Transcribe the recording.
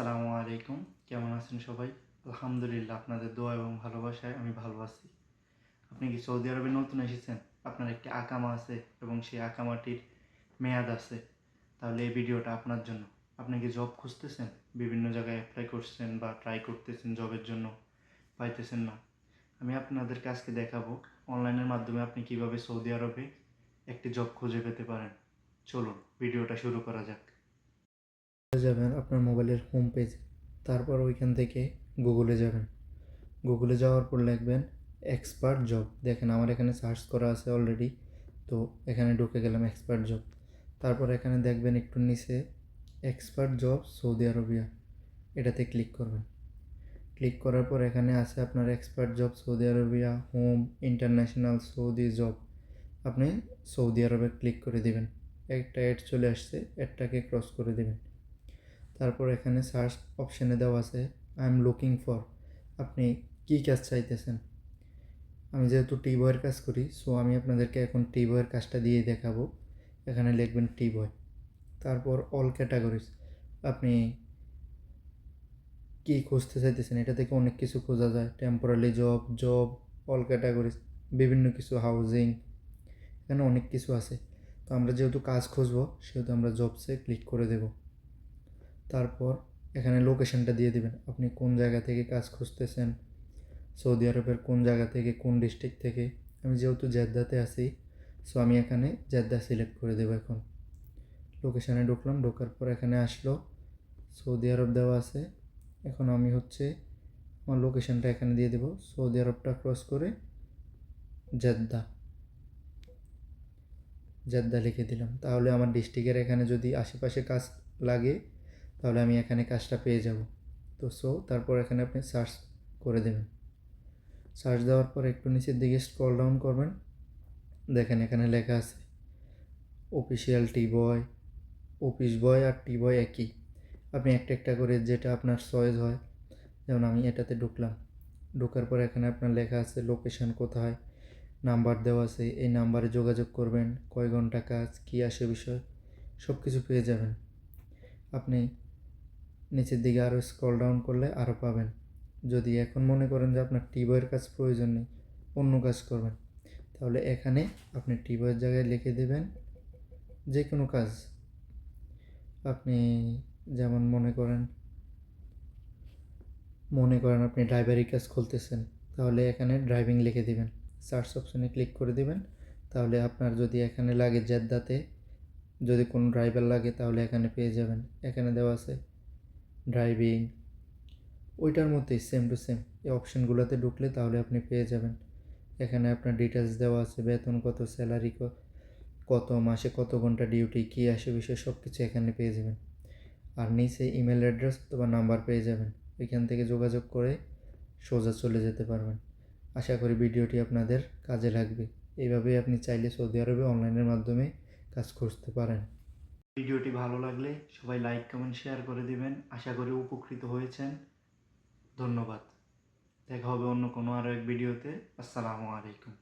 আসসালামু আলাইকুম। কেমন আছেন সবাই? আলহামদুলিল্লাহ, আপনাদের দোয়া এবং ভালোবাসায় আমি ভালো আছি। আপনি কি সৌদি আরবে নতুন এসেছেন? আপনার একটি আকামা আছে এবং সেই আকামাটির মেয়াদ আছে। তাহলে এই ভিডিওটা আপনার জন্য। আপনি কি জব খুঁজতেছেন? বিভিন্ন জায়গায় অ্যাপ্লাই করছেন বা ট্রাই করতেছেন জবের জন্য? পাইতেছেন না। আমি আপনাদেরকে আজকে দেখাবো অনলাইনের মাধ্যমে আপনি কীভাবে সৌদি আরবে একটি জব খুঁজে পেতে পারেন। চলুন, ভিডিওটা শুরু করা যাক। যাবেন আপনার মোবাইলের হোম পেজ তারপর ওইখান থেকে গুগলে যাবেন। গুগলে যাওয়ার পর লিখবেন এক্সপার্ট জব দেখেন আমার এখানে সার্চ করা আছে অলরেডি তো এখানে ঢুকে গেলাম এক্সপার্ট জব তারপর এখানে দেখবেন একটু নিচে এক্সপার্ট জব সৌদি আরবিয়া এটাতে ক্লিক করবেন। ক্লিক করার পর এখানে আছে আপনার expert job Saudi Arabia home international Saudi job আপনি সৌদি আরবে ক্লিক করে দেবেন। একটা অ্যাড চলে আসছে অ্যাডটাকে ক্রস করে দিবেন। তারপর এখানে সার্চ অপশানে দেওয়া আছে আই এম লুকিং ফর আপনি কী কাজ চাইতেছেন? আমি যেহেতু টি বয়ের কাজ করি সো আমি আপনাদেরকে এখন টি বয়ের কাজটা দিয়ে দেখাবো। এখানে লিখবেন টি বয় তারপর অল ক্যাটাগরিজ আপনি কী খুঁজতে চাইতেছেন? এটা থেকে অনেক কিছু খোঁজা যায়। Temporary job job all categories বিভিন্ন কিছু হাউজিং এখানে অনেক কিছু আছে। তো আমরা যেহেতু কাজ খুঁজবো, সেহেতু আমরা জবসে ক্লিক করে দেব। তারপর এখানে লোকেশনটা দিয়ে দিবেন। আপনি কোন জায়গা থেকে কাজ খুঁজতেছেন, সৌদি আরবের কোন জায়গা থেকে, কোন ডিস্ট্রিক্ট থেকে? আমি যেহেতু জেদ্দাতে আছি সো আমি এখানে জেদ্দা সিলেক্ট করে দেবো এখন। লোকেশানে ঢুকলাম, ঢোকার পর এখানে আসলো, সৌদি আরব দেওয়া আছে। এখন আমি হচ্ছে আমার লোকেশানটা এখানে দিয়ে দেবো, সৌদি আরবটা ক্রস করে জেদ্দা। জেদ্দা লিখে দিলাম। তাহলে আমার ডিস্ট্রিক্টের এখানে যদি আশেপাশে কাজ লাগে তাহলে আমি এখানে কাজটা পেয়ে যাব। তো সো তারপর এখানে আপনি সার্চ করে দেবেন। সার্চ দেওয়ার পর একটু নিচের দিকে স্ক্রল ডাউন করবেন। দেখেন এখানে লেখা আছে অফিসিয়াল টি বয় অফিস বয় আর টি বয় একই। আপনি একটা একটা করে যেটা আপনার চয়েস হয়, যেমন আমি এটাতে ঢুকলাম। ঢোকার পর এখানে আপনার লেখা আছে লোকেশন কোথায় নাম্বার দেওয়া আছে, এই নাম্বারে যোগাযোগ করবেন, কয় ঘণ্টা কাজ, কী আসে বিষয় সব কিছু পেয়ে যাবেন। আপনি নিচের দিকে আরও স্ক্রল ডাউন করলে আরও পাবেন। যদি এখন মনে করেন যে আপনার টি বইয়ের কাজ প্রয়োজন নেই, অন্য কাজ করবেন, তাহলে এখানে আপনি টি বইয়ের জায়গায় লিখে দেবেন যে কোনো কাজ। আপনি যেমন মনে করেন মনে করেন আপনি ড্রাইভারি কাজ খুলতেছেন, তাহলে এখানে ড্রাইভিং লিখে দিবেন। সার্চ অপশনে ক্লিক করে দিবেন, তাহলে আপনার যদি এখানে লাগে জেদ্দাতে, যদি কোনো ড্রাইভার লাগে তাহলে এখানে পেয়ে যাবেন। এখানে দেওয়া আছে ড্রাইভিং ওইটার মধ্যেই সেম টু সেম এই অপশানগুলোতে ঢুকলে তাহলে আপনি পেয়ে যাবেন। এখানে আপনার ডিটেলস দেওয়া আছে, বেতন কত স্যালারি কত, মাসে কত ঘণ্টা ডিউটি কী আসে বিষয় সব কিছু এখানে পেয়ে যাবেন। আর নিচে ইমেল অ্যাড্রেস অথবা নাম্বার পেয়ে যাবেন। এখান থেকে যোগাযোগ করে সোজা চলে যেতে পারবেন। আশা করি ভিডিওটি আপনাদের কাজে লাগবে। এইভাবেই আপনি চাইলে সৌদি আরবে অনলাইনের মাধ্যমে কাজ খুঁজতে পারেন। ভিডিওটি ভালো লাগলে সবাই লাইক, কমেন্ট, শেয়ার করে দিবেন। আশা করি উপকৃত হয়েছেন। ধন্যবাদ। দেখা হবে অন্য কোনো আরও এক ভিডিওতে। আসসালামু আলাইকুম।